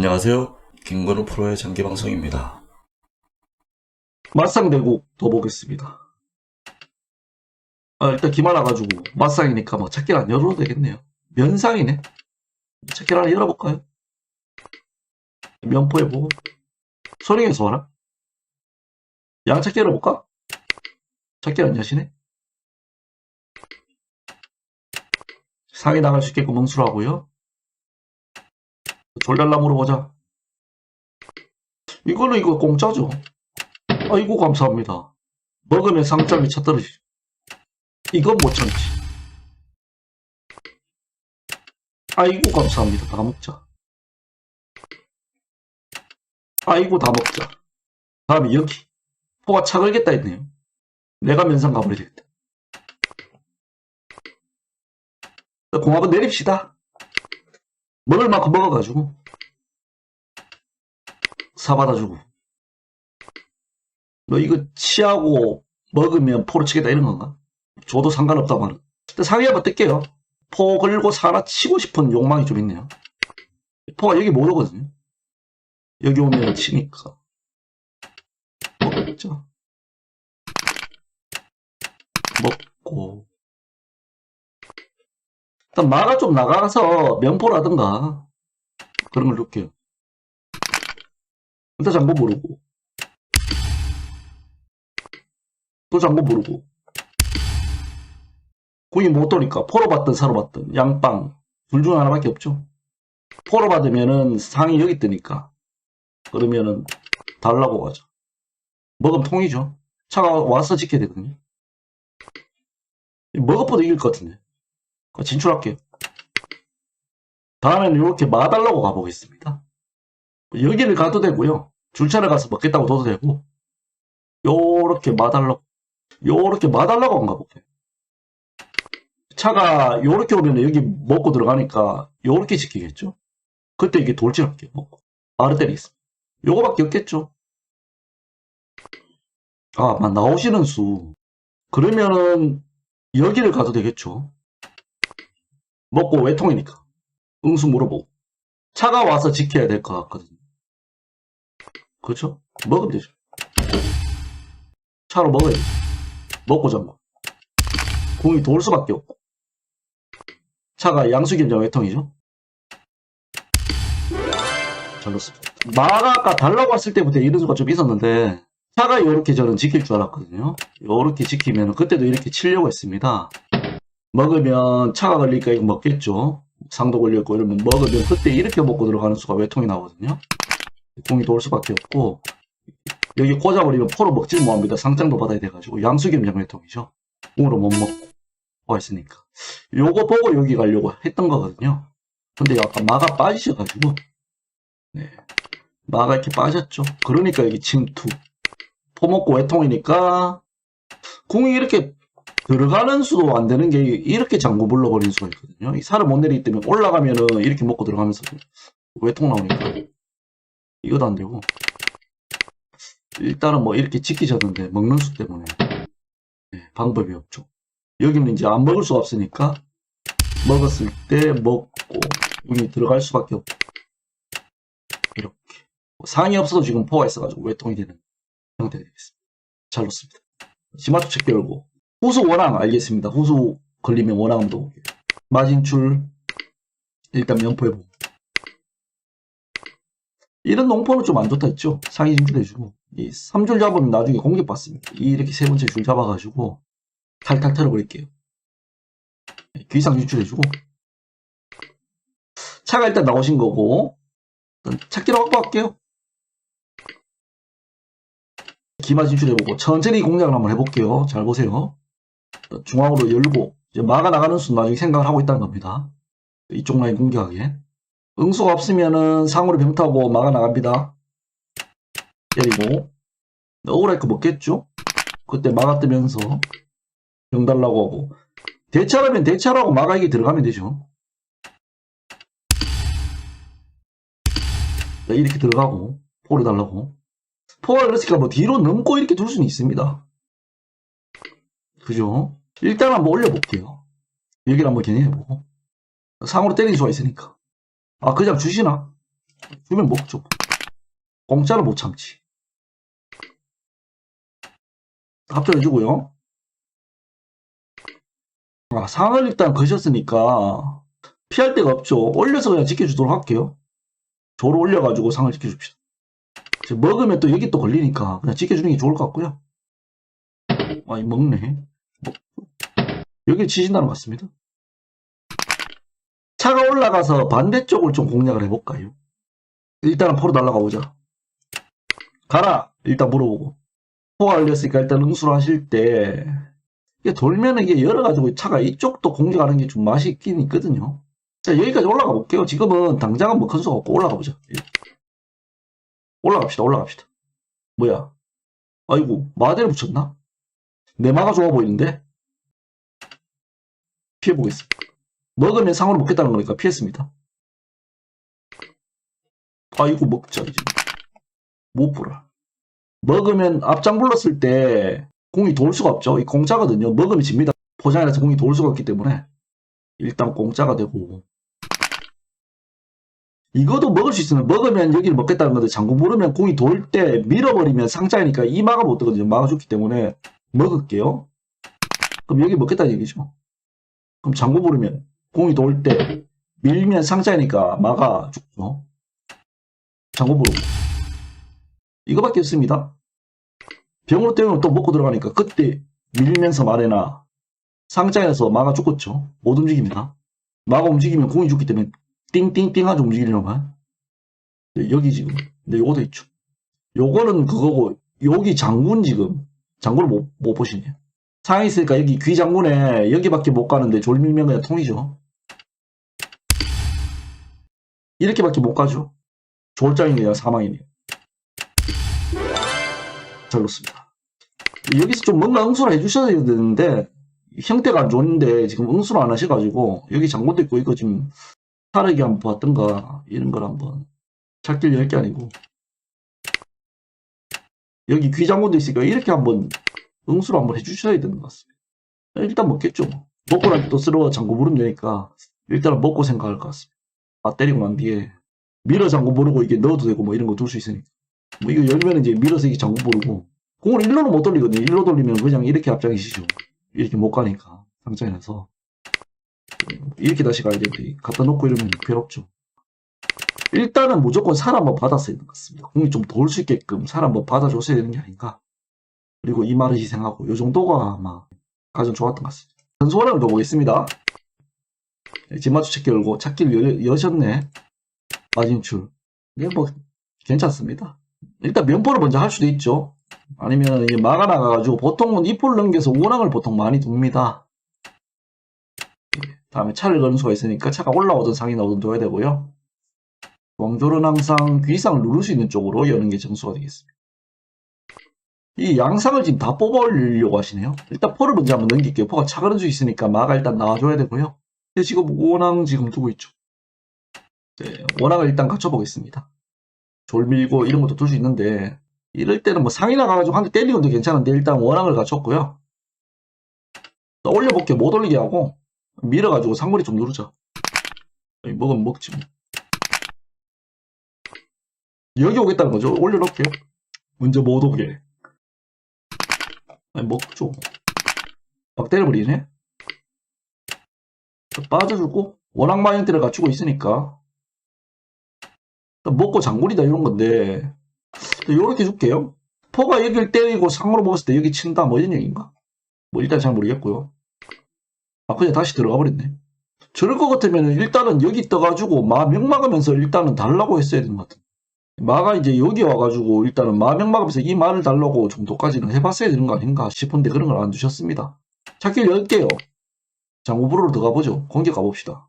안녕하세요. 김건우 프로의 장기 방송입니다. 맞상 대국 더 보겠습니다. 아, 일단 기말 와가지고 맞상이니까 뭐 찾기를 안 열어도 되겠네요. 면상이네. 찾기를 하나 열어볼까요? 면포해보고 소링에서 와라. 양 찾기 열어볼까? 찾기 안 여시네. 상이 나갈 수 있게끔 멍수로 하고요. 졸랄라 물어보자. 이거는 이거 공짜죠. 아이고 감사합니다. 먹으면 상장이 차 떨어지죠. 이건 못 참지. 아이고 감사합니다. 다 먹자. 아이고 다 먹자. 다음에 여기. 포가 차 걸겠다 했네요. 내가 면상 가버려야 되겠다. 공합은 내립시다. 먹을 만큼 먹어가지고 사받아주고 너 이거 치하고 먹으면 포를 치겠다 이런 건가? 줘도 상관없다 말은. 일단 상위 한번 뜰게요. 포 걸고 사나 치고 싶은 욕망이 좀 있네요. 포가 여기 못 오거든요. 여기 오면 치니까. 먹겠죠. 먹고. 일단 마가 좀 나가서 면포라든가 그런 걸 넣을게요. 일단 장보 모르고. 또 장고 모르고. 공이 못 도니까 포로 받든 사로 받든 양빵 둘 중 하나밖에 없죠. 포로 받으면은 상이 여기 뜨니까. 그러면은 달라고 가죠. 먹으면 통이죠. 차가 와서 지켜야 되거든요. 먹어보도 이길 것 같은데 진출할게요 다음에는 이렇게 마달라고 가보겠습니다 여기를 가도 되고요 줄차를 가서 먹겠다고 둬도 되고 요렇게 마달라고 요렇게 마달라고 한가 볼게요. 차가 요렇게 오면 여기 먹고 들어가니까 요렇게 지키겠죠? 그때 이게 돌진할게요. 먹고. 바로 때리겠습니다. 요거밖에 없겠죠? 아, 막 나오시는 수. 그러면은 여기를 가도 되겠죠? 먹고 외통이니까. 응수 물어보고. 차가 와서 지켜야 될 것 같거든요. 그렇죠? 먹으면 되죠. 차로 먹어야 돼. 먹고 잠고. 공이 돌 수밖에 없고. 차가 양수겸장 외통이죠. 잘 넣습니다. 마가 아까 달라고 했을 때부터 이런 수가 좀 있었는데 차가 이렇게 저는 지킬 줄 알았거든요. 이렇게 지키면 그때도 이렇게 치려고 했습니다. 먹으면 차가 걸리니까 이거 먹겠죠. 상도 걸렸고 이러면 먹으면 그때 이렇게 먹고 들어가는 수가 외통이 나거든요. 공이 돌 수밖에 없고 여기 꽂아버리면 포로 먹지를 못합니다. 상장도 받아야 돼가지고 양수겸장 외통이죠. 공으로 못 먹고 와 있으니까 요거 보고 여기 가려고 했던 거거든요. 근데 약간 마가 빠지셔가지고 네. 마가 이렇게 빠졌죠. 그러니까 여기 침투 포 먹고 외통이니까 공이 이렇게 들어가는 수도 안 되는 게 이렇게 장구 불러버리는 수가 있거든요. 이 살을 못 내리기 때문에 올라가면은 이렇게 먹고 들어가면서 외통 나오니까 이것도 안 되고 일단은 뭐 이렇게 지키셨는데 먹는 수 때문에 네, 방법이 없죠. 여기는 이제 안 먹을 수가 없으니까 먹었을 때 먹고 운이 들어갈 수밖에 없고 이렇게 뭐 상이 없어도 지금 포가 있어가지고 외통이 되는 형태가 되겠습니다. 잘 놓습니다. 시마초 책 열고 후수 원앙 알겠습니다. 후수 걸리면 원앙 한번. 마진출 일단 면포해보고 이런 농포는 좀 안 좋다 했죠. 상위 진출해주고 이 3줄 잡으면 나중에 공격받습니다. 이렇게 세 번째 줄 잡아가지고 탈탈 털어버릴게요. 귀상 진출해주고 차가 일단 나오신 거고 찾기로 확보할게요. 기마 진출해보고 천천히 공략을 한번 해볼게요. 잘 보세요. 중앙으로 열고 이제 마가 나가는 순 나중에 생각을 하고 있다는 겁니다. 이쪽 라인 공격하게 응수가 없으면은 상으로 병타고 마가 나갑니다. 때리고 억울할 거 먹겠죠? 그때 마가 뜨면서 병 달라고 하고 대차라면 대차라고 마가 이게 들어가면 되죠. 네, 이렇게 들어가고 포를 달라고 포가 그랬으니까 뭐 뒤로 넘고 이렇게 둘 수는 있습니다. 그죠? 일단 한번 올려볼게요. 여기를 한번 견인해보고 상으로 때리는 수가 있으니까 아 그냥 주시나? 주면 먹죠. 공짜로 못 참지. 합쳐해주고요. 아, 상을 일단 거셨으니까 피할 데가 없죠. 올려서 그냥 지켜주도록 할게요. 조로 올려가지고 상을 지켜줍시다. 먹으면 또 여기 또 걸리니까 그냥 지켜주는 게 좋을 것 같고요. 아이 먹네. 먹- 여기 것 같습니다. 차가 올라가서 반대쪽을 좀 공략을 해볼까요? 일단은 포로 날라가 보자. 가라! 일단 물어보고. 포가 걸렸으니까 일단 응수를 하실 때, 이게 돌면 이게 열어가지고 차가 이쪽도 공략하는 게 좀 맛이 있긴 있거든요. 자, 여기까지 올라가 볼게요. 지금은 당장은 뭐 큰 수가 없고 올라가 보자. 예. 올라갑시다, 올라갑시다. 뭐야? 아이고, 마대를 붙였나? 내 마가 좋아 보이는데? 피해보겠습니다. 먹으면 상으로 먹겠다는 거니까 피했습니다. 아이고, 먹자, 이제. 못 보라. 먹으면 앞장 불렀을 때 공이 돌 수가 없죠. 이 공짜거든요. 먹으면 집니다. 포장이라서 공이 돌 수가 없기 때문에 일단 공짜가 되고 이것도 먹을 수 있으면 먹으면 여기를 먹겠다는 건데 장구 모르면 공이 돌 때 밀어버리면 상자니까 이 마가 못 뜨거든요. 마가 죽기 때문에 먹을게요. 그럼 여기 먹겠다는 얘기죠. 그럼 장구 모르면 공이 돌 때 밀면 상자니까 마가 죽죠. 장구 모르고 이거밖에 없습니다. 병으로 때우면 또 먹고 들어가니까 그때 밀면서 말해나 상자에서 마가 죽었죠. 못 움직입니다. 마가 움직이면 공이 죽기 때문에 띵띵띵 하죠 움직이려면. 네, 여기 지금 네, 요거도 있죠. 요거는 그거고 여기 장군 지금 장군을 못, 못 보시네. 상에 있으니까 여기 귀 장군에 여기밖에 못 가는데 졸밀면 그냥 통이죠. 이렇게밖에 못 가죠. 졸장이네요 사망이네요. 잘 놓습니다. 여기서 좀 뭔가 응수를 해주셔야 되는데 형태가 안 좋은데 지금 응수를 안 하셔가지고 여기 장군도 있고 이거 지금 타르기 한번 봤던가 이런 걸 한번 찾길 열게 아니고 여기 귀장군도 있으니까 이렇게 한번 응수를 한번 해주셔야 되는 것 같습니다. 일단 먹겠죠. 먹고 나면 또 쓰러워 장구 부르면 되니까 일단은 먹고 생각할 것 같습니다. 아 때리고 난 뒤에 밀어 장구 모르고 이게 넣어도 되고 뭐 이런 거 둘 수 있으니까 뭐 이거 열면 이제 밀어서 이게 장구 모르고 공을 일로는 못 돌리거든요. 일로 돌리면 그냥 이렇게 앞장이시죠. 이렇게 못 가니까 상장이라서 이렇게 다시 가야 되는데 갖다 놓고 이러면 괴롭죠. 일단은 무조건 살 한번 받았어야 되는 것 같습니다. 공이 좀 돌 수 있게끔 살 한번 받아줬어야 되는 게 아닌가. 그리고 이 말을 희생하고 이 정도가 아마 가장 좋았던 것 같습니다. 전소원을 더 보겠습니다. 집맞추 찾기 열고 찾기를 여, 여셨네. 마진출. 네, 뭐 괜찮습니다. 일단 면포를 먼저 할 수도 있죠. 아니면 이게 막아 나가가지고 보통은 이포를 넘겨서 오랑을 보통 많이 둡니다. 예, 다음에 차를 거는 수가 있으니까 차가 올라오든 상이 나오든 둬야 되고요. 왕조는 항상 귀상을 누를 수 있는 쪽으로 여는 게 정수가 되겠습니다. 이 양상을 지금 다 뽑아 올리려고 하시네요. 일단 포를 먼저 한번 넘길게요. 포가 차 거는 수 있으니까 마가 일단 나와줘야 되고요. 지금 원앙 지금 두고 있죠. 네, 원앙을 일단 갖춰보겠습니다. 졸밀고 이런 것도 둘 수 있는데 이럴 때는 뭐 상이 나 가가지고 한 대 때리는 것도 괜찮은데 일단 원앙을 갖췄고요. 또 올려볼게요. 못 올리게 하고 밀어가지고 상거리 좀 누르자. 먹으면 먹지 뭐. 여기 오겠다는 거죠. 올려놓을게요. 먼저 못 오게. 아니 먹죠. 막 때려버리네. 빠져주고 원앙 마형태를 갖추고 있으니까 먹고 장군이다 이런 건데 요렇게 줄게요. 포가 여기를 때리고 상으로 먹었을 때 여기 친다 뭐 이런 얘기인가? 뭐 일단 잘 모르겠고요. 아 그냥 다시 들어가 버렸네. 저럴 것 같으면 일단은 여기 떠가지고 마 명 막으면서 일단은 달라고 했어야 되는 것 같아. 마가 이제 여기 와가지고 일단은 마명 막으면서 이 말을 달라고 정도까지는 해봤어야 되는 거 아닌가 싶은데 그런 걸 안 주셨습니다. 찾길 열게요. 장구부로로 들어가 보죠. 공격 가봅시다.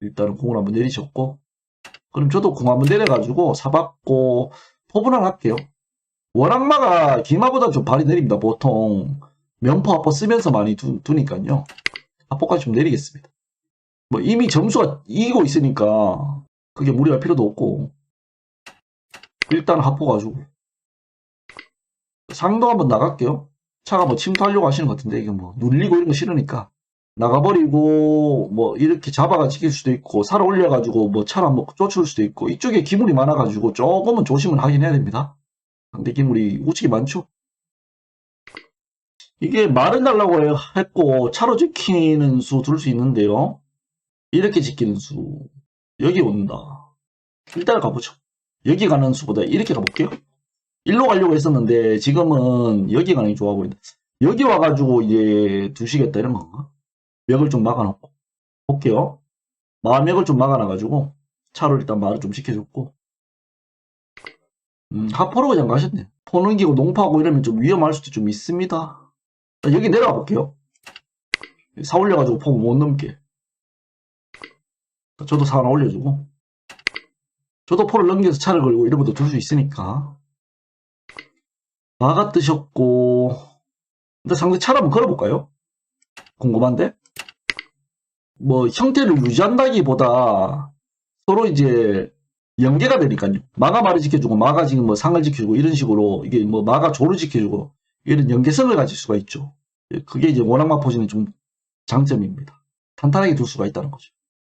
일단은 공을 한번 내리셨고 그럼 저도 공 한번 내려가지고 사받고 포분할 할게요. 원악마가 기마보다 좀 발이 내립니다. 보통 면포 합포 쓰면서 많이 두, 두니까요. 합포까지 좀 내리겠습니다. 뭐 이미 점수가 이기고 있으니까 그게 무리할 필요도 없고 일단 합포 가지고 상도 한번 나갈게요. 차가 뭐 침투하려고 하시는 것 같은데 이게 뭐 눌리고 이런 거 싫으니까 나가버리고 뭐 이렇게 잡아가 지킬 수도 있고 살아 올려가지고 뭐 차를 한번 쫓을 수도 있고 이쪽에 기물이 많아가지고 조금은 조심을 하긴 해야 됩니다. 상대 기물이 우측이 많죠. 이게 말은 달라고 해- 했고 차로 지키는 수 둘 수 있는데요. 이렇게 지키는 수 여기 온다. 일단 가보죠. 여기 가는 수보다 이렇게 가볼게요. 일로 가려고 했었는데 지금은 여기 가는 게 좋아 보인다. 여기 와가지고 이제 두시겠다 이런 건가? 멱을 좀 막아놓고 볼게요. 마맥을 좀 막아놔가지고 차로 일단 말을 좀 시켜줬고 음, 하포로 그냥 가셨네. 포 넘기고 농파하고 이러면 좀 위험할 수도 좀 있습니다. 자, 여기 내려가 볼게요. 사 올려가지고 포못 넘게. 자, 저도 사 하나 올려주고 저도 포를 넘겨서 차를 걸고 이런 것도 둘 수 있으니까 마가 뜨셨고 근데 상대 차를 한번 걸어볼까요? 궁금한데? 뭐 형태를 유지한다기보다 서로 이제 연계가 되니까요. 마가 말을 지켜주고 마가 지금 뭐 상을 지켜주고 이런 식으로 이게 뭐 마가 조를 지켜주고 이런 연계성을 가질 수가 있죠. 예, 그게 이제 원악마 포진의 좀 장점입니다. 탄탄하게 둘 수가 있다는 거죠.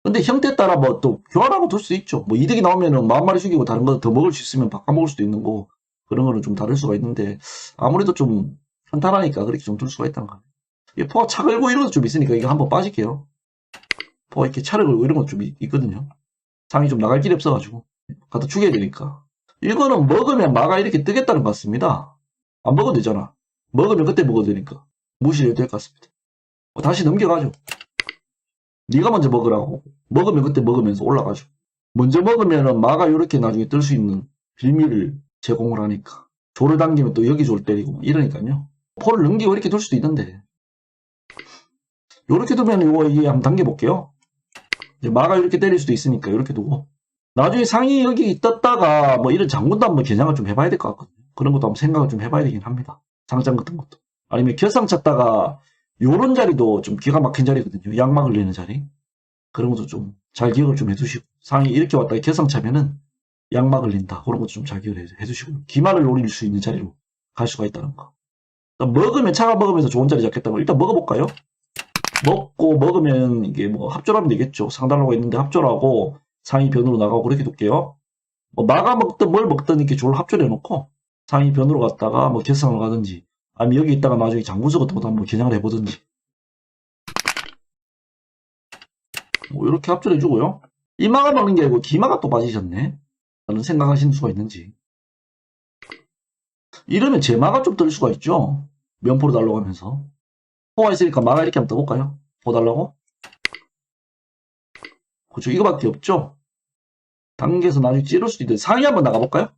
근데 형태 따라 뭐 또 교환하고 둘 수 있죠. 뭐 이득이 나오면은 만 마리 죽이고 다른 거 더 먹을 수 있으면 바꿔 먹을 수도 있는 거 그런 거는 좀 다를 수가 있는데 아무래도 좀 탄탄하니까 그렇게 좀 둘 수가 있다는 거예요. 이 포가 차 걸고 이런 것도 좀 있으니까 이거 한번 빠질게요. 포가 이렇게 차를 걸고 이런 것좀 있거든요. 상이 좀 나갈 길이 없어가지고 갖다 죽여야 되니까. 이거는 먹으면 마가 이렇게 뜨겠다는 것 같습니다. 안 먹어도 되잖아. 먹으면 그때 먹어도 되니까. 무시해도 될 것 같습니다. 어, 다시 넘겨가죠. 네가 먼저 먹으라고. 먹으면 그때 먹으면서 올라가죠. 먼저 먹으면은 마가 이렇게 나중에 뜰 수 있는 빌미를 제공을 하니까. 조를 당기면 또 여기 조를 때리고 이러니까요. 포를 넘기고 이렇게 둘 수도 있는데. 요렇게 두면 이게 한번 당겨볼게요. 마가 이렇게 때릴 수도 있으니까 이렇게 두고. 나중에 상이 여기 떴다가 뭐 이런 장군도 한번 개장을 좀 해봐야 될 것 같거든요. 그런 것도 한번 생각을 좀 해봐야 되긴 합니다. 상장 같은 것도. 아니면 결상 쳤다가 요런 자리도 좀 기가 막힌 자리거든요. 양막 걸리는 자리. 그런 것도 좀 잘 기억을 좀 해두시고. 상이 이렇게 왔다가 결상 차면은 양막 걸린다. 그런 것도 좀 잘 기억을 해- 해두시고. 기만을 노릴 수 있는 자리로 갈 수가 있다는 거. 먹으면 차가 먹으면서 좋은 자리 잡겠다고 일단 먹어볼까요? 먹고 먹으면 이게 뭐 합조하면 되겠죠. 상달라고 했는데 합조하고 상위 변으로 나가고 그렇게 둘게요. 뭐 마가 먹든 뭘 먹든 이렇게 졸 합조해 놓고 상위 변으로 갔다가 뭐 결상을 가든지 아니면 여기 있다가 나중에 장군수 같은 것도 한번 겨냥을 해보든지 뭐 이렇게 합조해 주고요. 이마가 먹는 게 아니고 기마가 또 빠지셨네. 라는 생각하시는 수가 있는지 이러면 제 마가 좀 뜰 수가 있죠. 면포로 달라고 하면서 포가 있으니까 마가 이렇게 한번 떠볼까요? 뭐 달라고? 그렇죠. 이거밖에 없죠. 당겨서 나중에 찌를 수도 있는데 상위 한번 나가볼까요?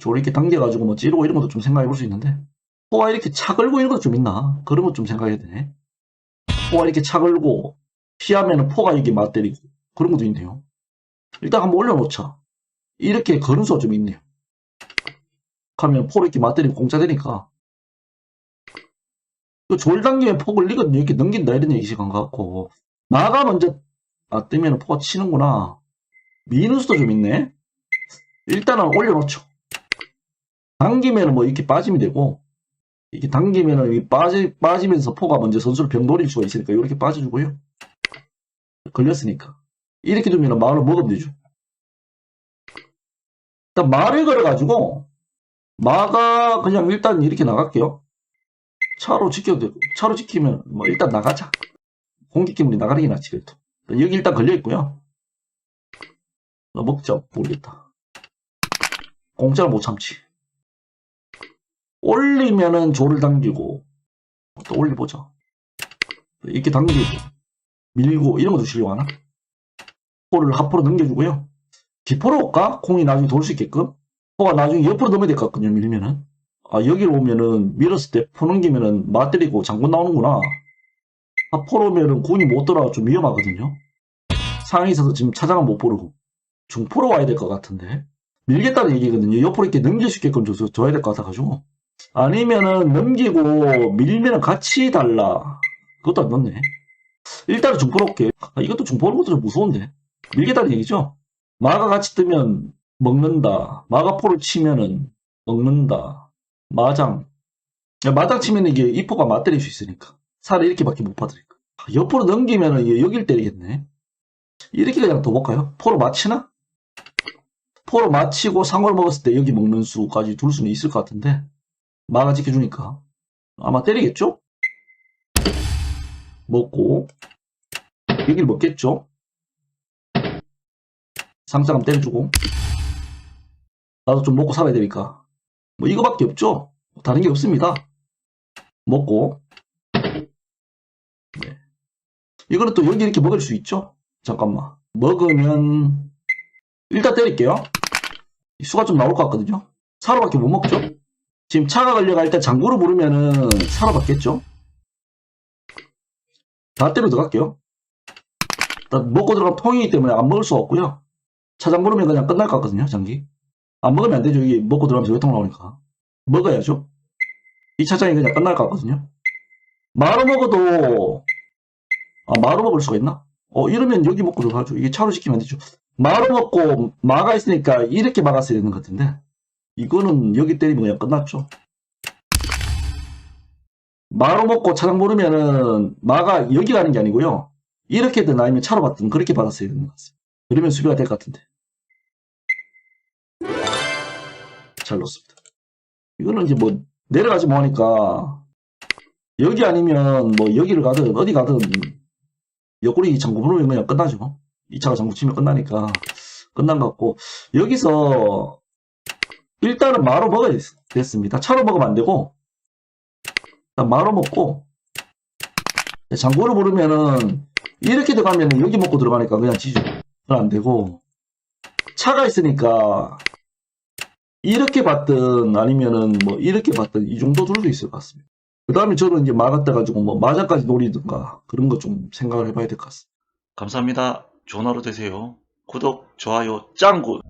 조를 이렇게 당겨가지고 뭐 찌르고 이런 것도 좀 생각해 볼 수 있는데 포가 이렇게 차 걸고 이런 것도 좀 있나? 그런 것좀 생각해야 되네. 포가 이렇게 차 걸고 피하면 포가 이게 맞때리고 그런 것도 있네요. 일단 한번 올려놓자. 이렇게 거는 수가 좀 있네요. 하면 포를 이렇게 맞때리고 공짜 되니까 그졸 당기면 포 걸리거든요. 이렇게 넘긴다 이런 얘기시간 것 같고 마가 먼저 아 뜨면 포가 치는구나. 미누스도 좀 있네. 일단은 올려놓죠. 당기면 뭐 이렇게 빠지면 되고 이렇게 당기면은 이 빠지 빠지면서 포가 먼저 선수를 병 노릴 수가 있으니까 이렇게 빠져주고요. 걸렸으니까 이렇게 두면 마을 먹으면 되죠. 일단 말을 걸어가지고 마가 그냥 일단 이렇게 나갈게요. 차로 지켜도 되고 차로 지키면 뭐 일단 나가자. 공격기물이 나가는 게 낫지 그래도. 여기 일단 걸려 있고요. 너 먹자 모르겠다. 공짜를 못 참지. 올리면은 조를 당기고 또 올려보자. 이렇게 당기고 밀고 이런 거 두시려고 하나? 포를 하포로 넘겨주고요. 기포로 올까? 공이 나중에 돌 수 있게끔. 포가 나중에 옆으로 넘어야 될 것 같거든요. 밀면은. 아 여기로 오면은 밀었을 때 포 넘기면은 맞때리고 장군 나오는구나. 하포로 오면은 군이 못 돌아가 좀 위험하거든요. 상황이 있어서 지금 차장은 못 부르고 중포로 와야 될 것 같은데 밀겠다는 얘기거든요. 옆으로 이렇게 넘길 수 있게끔 줘, 줘야 될 것 같아가지고 아니면은 넘기고 밀면은 같이 달라. 그것도 안 넣네. 일단은 중포로 올게. 아, 이것도 중포로 것도 좀 무서운데. 밀겠다는 얘기죠. 마가 같이 뜨면 먹는다. 마가포를 치면은 먹는다. 마장. 야, 마장 치면 이게 이포가 맞때릴 수 있으니까. 살을 이렇게밖에 못 받으니까. 옆으로 넘기면은 이게 여길 때리겠네. 이렇게 그냥 더 볼까요? 포로 맞히나? 포로 맞히고 상골 먹었을 때 여기 먹는 수까지 둘 수는 있을 것 같은데 마가 지켜주니까 아마 때리겠죠? 먹고 여기를 먹겠죠? 상상함 때려주고 나도 좀 먹고 살아야 되니까 뭐 이거밖에 없죠? 다른 게 없습니다. 먹고 네. 이거는 또 여기 이렇게 먹을 수 있죠? 잠깐만 먹으면 일단 때릴게요. 수가 좀 나올 것 같거든요. 사로밖에 못 먹죠? 지금 차가 걸려갈 때 장구를 부르면은 사로 받겠죠? 다 때려 들어갈게요. 먹고 들어간 통이기 때문에 안 먹을 수가 없고요. 차장 부르면 그냥 끝날 것 같거든요, 장기. 안 먹으면 안 되죠. 이게 먹고 들어가면서 외통 나오니까. 먹어야죠. 이 차장이 그냥 끝날 것 같거든요. 마로 먹어도, 아, 마로 먹을 수가 있나? 어, 이러면 여기 먹고 들어가죠. 이게 차로 시키면 안 되죠. 마로 먹고 마가 있으니까 이렇게 막았어야 되는 것 같은데. 이거는 여기 때리면 그냥 끝났죠. 마로 먹고 차장 모르면은 마가 여기 가는 게 아니고요. 이렇게든 아니면 차로 받든 그렇게 받았어야 되는 것 같습니다. 그러면 수비가 될 것 같은데. 잘 넣었습니다. 이거는 이제 뭐 내려가지 뭐하니까 여기 아니면 뭐 여기를 가든 어디 가든 옆구리 장구 부르면 그냥 끝나죠. 2차가 장구 치면 끝나니까 끝난 것 같고 여기서 일단은 마로 먹어야 됐- 됐습니다. 차로 먹으면 안 되고 일단 마로 먹고 장구를 부르면은 이렇게 들어가면 여기 먹고 들어가니까 그냥 지죠. 그건 안 되고 차가 있으니까 이렇게 받든 아니면은 뭐 이렇게 받든 이 정도 둘도 있을 것 같습니다. 그 다음에 저는 이제 막았다 가지고 뭐 마자까지 노리든가 그런 거 좀 생각을 해봐야 될 것 같습니다. 감사합니다. 좋은 하루 되세요. 구독, 좋아요, 짱구!